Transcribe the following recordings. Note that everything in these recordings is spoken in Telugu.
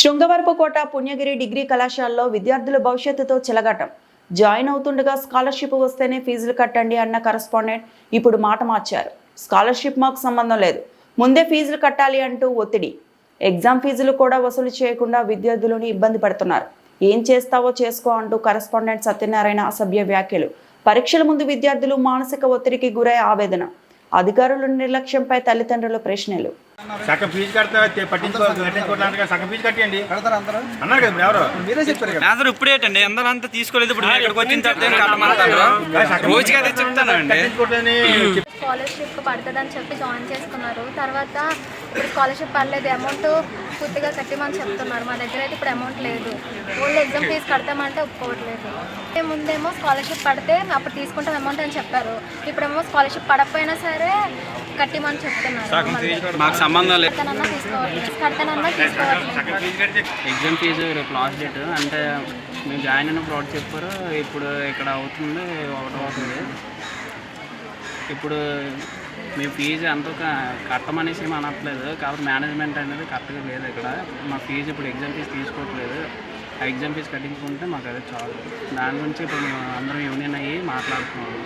శృంగవరపుకోట పుణ్యగిరి డిగ్రీ కళాశాలలో విద్యార్థుల భవిష్యత్తుతో చెలగటం. జాయిన్ అవుతుండగా స్కాలర్షిప్ వస్తేనే ఫీజులు కట్టండి అన్న కరస్పాండెంట్ ఇప్పుడు మాట మార్చారు. స్కాలర్షిప్ మాకు సంబంధం లేదు. ముందే ఫీజులు కట్టాలి అంటూ ఒత్తిడి. ఎగ్జామ్ ఫీజులు కూడా వసూలు చేయకుండా విద్యార్థులను ఇబ్బంది పడుతున్నారు. ఏం చేస్తావో చేసుకో అంటూ కరస్పాండెంట్ సత్యనారాయణ అసభ్య వ్యాఖ్యలు. పరీక్షల ముందు విద్యార్థులు మానసిక ఒత్తిడికి గురై ఆవేదన. అధికారుల నిర్లక్ష్యంపై తల్లిదండ్రుల ప్రశ్నలు. సగం ఫీజు కడితే పట్టించుకో పట్టించుకోవడానికి సగం ఫీజు కట్టండి కడతారు అందరూ? అన్నారు కదా ఎవరు? మీరే చెప్పారు కదా. అందరూ అందరూ అంతా తీసుకోలేదు ఇప్పుడు ఇక్కడికి వచ్చిన తర్వాత రోజుకి అదే చెప్తానండి. స్కాలర్షిప్ పడుతుందని చెప్పి జాయిన్ చేసుకున్నారు. తర్వాత ఇప్పుడు స్కాలర్షిప్ పడలేదు అమౌంట్ పూర్తిగా కట్టిమని చెప్తున్నారు. మా దగ్గర అయితే ఇప్పుడు అమౌంట్ లేదు. ఓన్లీ ఎగ్జామ్ ఫీజు కడతామంటే ఒప్పుకోవట్లేదు. ముందేమో స్కాలర్షిప్ పడితే అప్పుడు తీసుకుంటాం అమౌంట్ అని చెప్పారు. ఇప్పుడేమో స్కాలర్షిప్ పడకపోయినా సరే కట్టిమని చెప్తున్నారు. మాకు సంబంధం లేదు. కడతానన్నా తీసుకోవట్లేదు. ఎగ్జామ్ ఫీజు రేపు లాస్ట్ డేట్ అంటే మేము జాయిన్ అయినప్పుడు ఒకటి చెప్పారు. ఇప్పుడు ఇక్కడ అవుతుంది ఒకటి అవుతుంది. ఇప్పుడు మీ ఫీజు అంత కట్టమనేసి ఏమి అనట్లేదు. కాబట్టి మేనేజ్మెంట్ అనేది కరెక్ట్గా లేదు ఇక్కడ. మా ఫీజు ఇప్పుడు ఎగ్జామ్ ఫీజు తీసుకోవట్లేదు. ఆ ఎగ్జామ్ ఫీజు కట్టించుకుంటే మాకు అదే చాలు. దాని గురించి ఇప్పుడు మేము అందరం యూనియన్ అయ్యి మాట్లాడుతున్నాము.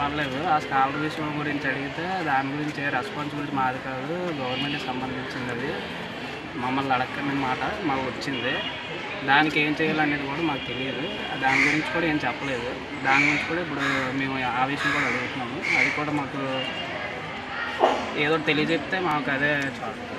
పర్లేదు. ఆ స్కాలర్ విషయం గురించి అడిగితే దాని గురించి రెస్పాన్సిబిలిటీ మాది కాదు. గవర్నమెంట్కి సంబంధించింది అది. మమ్మల్ని అడగని మాట మాకు వచ్చింది. దానికి ఏం చేయాలనేది కూడా మాకు తెలియదు. దాని గురించి కూడా ఏం చెప్పలేదు. దాని గురించి కూడా ఇప్పుడు మేము ఆ విషయం కూడా అడుగుతున్నాము. అది కూడా మాకు ఏదో తెలియజెప్తే మాకు అదే చాలు.